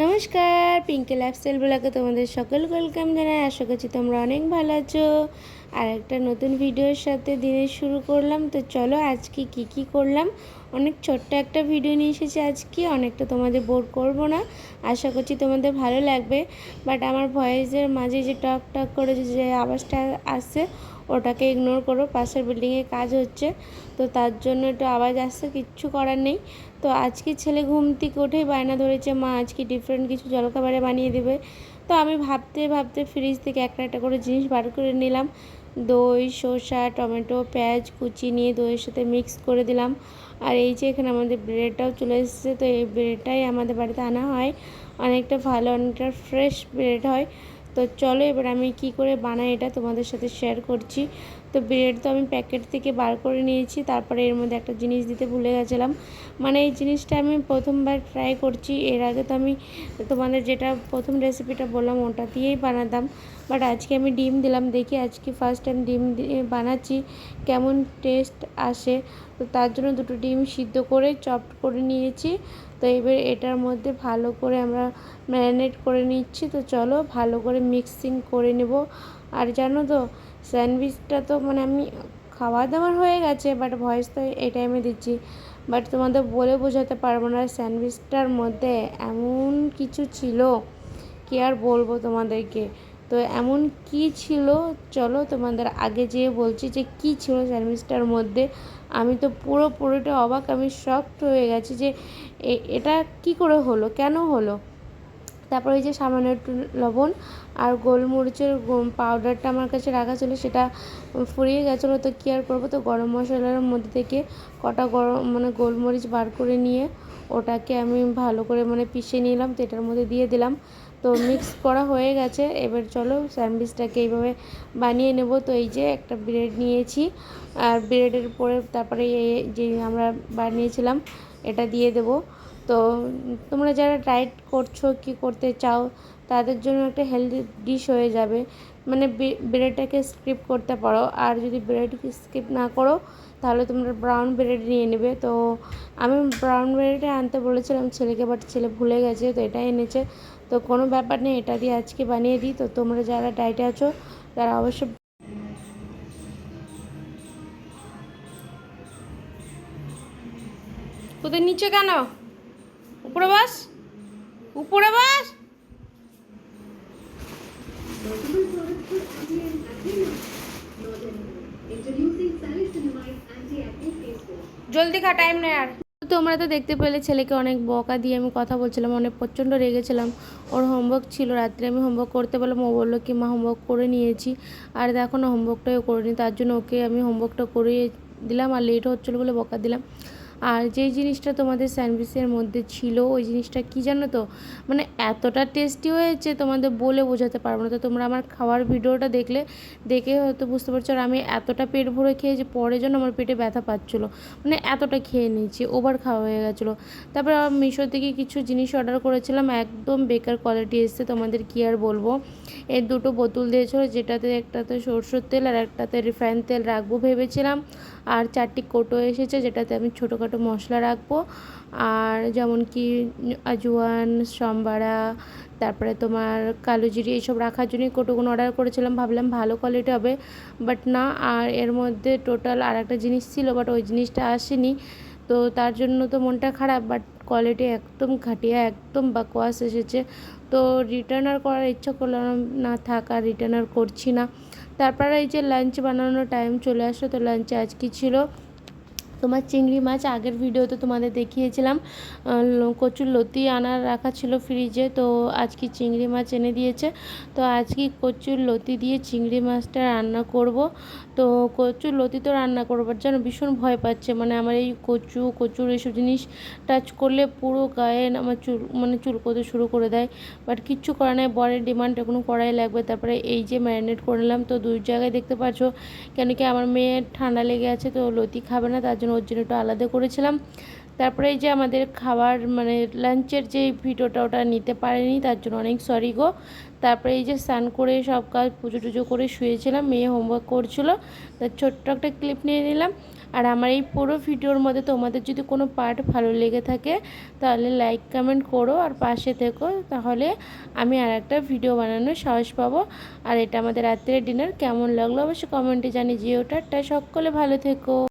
নমস্কার পিঙ্কি লাইফস্টাইল ব্লগে তোমাদের সকল ওয়েলকাম জানাই। আশা করছি তোমরা অনেক ভালো আছো। আর একটা নতুন ভিডিওর সাথে দিনের শুরু করলাম। তো চলো আজকে কি কি করলাম? অনেক ছোট্ট একটা ভিডিও নিয়ে এসেছি আজকে, অনেকটা তোমাদের বোর করব না। আশা করছি তোমাদের ভালো লাগবে। বাট আমার ভয়েসের মাঝে যে টক টক করে যে আওয়াজটা আসছে, ওটাকে ইগনোর করো। পাশের বিল্ডিংয়ে কাজ হচ্ছে, তো তার জন্য একটু আওয়াজ আসছে, কিচ্ছু করার নেই। তো আজকে ছেলে ঘুম থেকে উঠেই বায়না ধরেছে, মা, আজকে ডিফারেন্ট কিছু জলখাবারে বানিয়ে দেবে। তো আমি ভাবতে ভাবতে ফ্রিজ থেকে একটা একটা করে জিনিস বার করে নিলাম। দই শসা টমেটো, পেঁয়াজ, কুচি নিয়ে দইয়ের সাথে মিক্স করে দিলাম। আর এই যে এখানে আমাদের ব্রেডটাও চলে এসেছে, তো এই ব্রেডটাই আমাদের বাড়িতে আনা হয়। অনেকটা ভালো, অনেকটা ফ্রেশ ব্রেড হয়। তো চলো এবার আমি কি করে বানাই এটা তোমাদের সাথে শেয়ার করছি। তো ব্রেড তো আমি প্যাকেট থেকে বার করে নিয়েছি, তারপরে এর মধ্যে একটা জিনিস দিতে ভুলে গেছিলাম। মানে এই জিনিসটা আমি প্রথমবার ট্রাই করছি, এর আগে তো আমি তোমাদের যেটা প্রথম রেসিপিটা বললাম ওটা দিয়েই বানাতাম। বাট আজকে আমি ডিম দিলাম, দেখি আজকে ফার্স্ট টাইম ডিম বানাচ্ছি, কেমন টেস্ট আসে। তো তার জন্য দুটো ডিম সিদ্ধ করে চপ করে নিয়েছি। তো এবার এটার মধ্যে ভালো করে আমরা ম্যারিনেট করে নিচ্ছি। তো চলো ভালো করে মিক্সিং করে নেব। আর জানো তো, স্যান্ডউইচটা তো মানে আমি খাওয়া দাওয়ার হয়ে গেছে, বাট ভয়েস তো এই টাইমে দিচ্ছি। বাট তোমাদের বলে বোঝাতে পারব না, স্যান্ডউইচটার মধ্যে এমন কিছু ছিল, কি আর বলব তোমাদেরকে? তো এমন কি ছিল? চলো তোমাদের আগে যেয়ে বলছি যে কি ছিল স্যান্ডউইচটার মধ্যে। আমি তো পুরো পুরোটা অবাক, আমি শকড হয়ে গেছি যে এটা কি করে হলো? কেন হলো? তারপরে ওই যে সামান্য একটু লবণ আর গোলমরিচের পাউডারটা আমার কাছে রাখা ছিল, সেটা ফুরিয়ে গেছিল, তো কী আর করব? তো গরম মশলার মধ্যে থেকে কটা গরম মানে গোলমরিচ বার করে নিয়ে ওটাকে আমি ভালো করে মানে পিষে নিলাম, তো এটার মধ্যে দিয়ে দিলাম। তো মিক্স করা হয়ে গেছে, এবার চলো স্যান্ডউইচটাকে এইভাবে বানিয়ে নেব। তো এই যে একটা ব্রেড নিয়েছি, আর ব্রেডের পরে তারপরে যে আমরা বানিয়েছিলাম, এটা দিয়ে দেবো। তো তোমরা যারা ডায়েট করছ, কি করতে চাও, তাদের জন্য একটা হেলদি ডিশ হয়ে যাবে। মানে ব্রেডটাকে স্কিপ করতে পারো, আর যদি ব্রেড স্কিপ না করো, তাহলে তোমরা ব্রাউন ব্রেড নিয়ে নেবে। তো আমি ব্রাউন ব্রেডে আনতে বলেছিলাম ছেলেকে বাট ছেলে ভুলে গেছে, তো এটাই এনেছে। তো কোনো ব্যাপার নেই, এটা দিয়ে আজকে বানিয়ে দিই। তো তোমরা যারা ডায়েটে আছো, তারা অবশ্যই কোথায় নিচে কেন? উপরে বাস। উপরে বাস। জলদি খা টাইম নেই আর। তোমরা তো দেখতে পেলে ছেলেকে অনেক বকা দিয়ে আমি কথা বলছিলাম, অনেক প্রচণ্ড রেগেছিলাম ওর হোমওয়ার্ক ছিল, রাত্রে আমি হোমওয়ার্ক করতে বললাম ও বলল, কি মা হোমওয়ার্ক করে নিয়েছি। আর দেখো না হোমওয়ার্কটাও করিনি, তার জন্য ওকে আমি হোমওয়ার্কটা করিয়ে দিলাম, আর লেট হচ্ছিল বলে বকা দিলাম। আর যেই জিনিসটা তোমাদের স্যান্ডউইচের মধ্যে ছিল, ওই জিনিসটা কি জানো তো? মানে এতটা টেস্টি হয়েছে তোমাদের বলে বোঝাতে পারব না। তো তোমরা আমার খাওয়ার ভিডিওটা দেখলে, দেখে হয়তো বুঝতে পারছ আর আমি এতটা পেট ভরে খেয়েছি পরে জন্য আমার পেটে ব্যথা পাচ্ছিলো। মানে এতটা খেয়ে নিয়েছি ওভার খাওয়া হয়ে গেছিল। তারপর মিশো থেকে কিছু জিনিস অর্ডার করেছিলাম, একদম বেকার কোয়ালিটি এসছে, তোমাদের কি আর বলব? এর দুটো বোতল দিয়েছিলো, যেটাতে একটাতে সরষের তেল আর একটাতে রিফাইন তেল রাখব ভেবেছিলাম। আর চারটি কোটো এসেছে যেটাতে আমি ছোটোখাটো মশলা রাখব। আর যেমন কি আজওয়ান, সম্বারা, তারপরে তোমার কালো জিরি এইসব রাখার জন্যই কোটোগুলো অর্ডার করেছিলাম। ভাবলাম ভালো কোয়ালিটি হবে। বাট না, আর এর মধ্যে টোটাল আর একটা জিনিস ছিল বাট ওই জিনিসটা আসেনি। তো তার জন্য তো মনটা খারাপ বাট কোয়ালিটি একদম ঘাটিয়া একদম বাকোয়াস এসেছে। তো রিটার্ন আর করার ইচ্ছা করলাম না থাক, আর রিটার্ন আর করছি না। তারপরে এই যে লাঞ্চ বানানোর টাইম চলে আসলো তো লাঞ্চে আজকে ছিল তোমার চিংড়ি মাছ আগের ভিডিওতে তোমাদের দেখিয়েছিলাম। কচুর লতি আনার রাখা ছিল ফ্রিজে, তো আজকে চিংড়ি মাছ এনে দিয়েছে? তো আজকে কচুর লতি দিয়ে চিংড়ি মাছটা রান্না করব? তো কচুর লতি তো রান্না করবার জন্য ভীষণ ভয় পাচ্ছে। মানে আমার এই কচু, কচুর এইসব জিনিস টাচ করলে পুরো গায়ে আমার চুল মানে চুলকোতে শুরু করে দেয়। বাট কিচ্ছু করা নেই, বরের ডিমান্ড এখনও করাই লাগবে। তারপরে এই যে ম্যারিনেট করে নিলাম, তো দুই জায়গায় দেখতে পাচ্ছ কেন কি আমার মেয়ের ঠান্ডা লেগে আছে, তো লতি খাবে না, তার জন্য ওর জন্য একটু আলাদা করেছিলাম। তারপরে এই যে আমাদের খাবার মানে লাঞ্চের যে ভিডিওটা ওটা নিতে পারেনি, তার জন্য অনেক সরি গো। তারপরে এই যে স্নান করে সব কাজ পুজো টুজো করে শুয়েছিলাম, মেয়ে হোমওয়ার্ক করছিল। তার ছোট্ট একটা ক্লিপ নিয়ে নিলাম। আর আমার এই পুরো ভিডিওর মধ্যে তোমাদের যদি কোনো পার্ট ভালো লেগে থাকে, তাহলে লাইক কমেন্ট করো আর পাশে থেকো। তাহলে আমি আর একটা ভিডিও বানানোর সাহস পাবো। আর এটা আমাদের রাত্রের ডিনার কেমন লাগল অবশ্যই কমেন্টে জানি যে ওটা সকলে ভালো থেকো।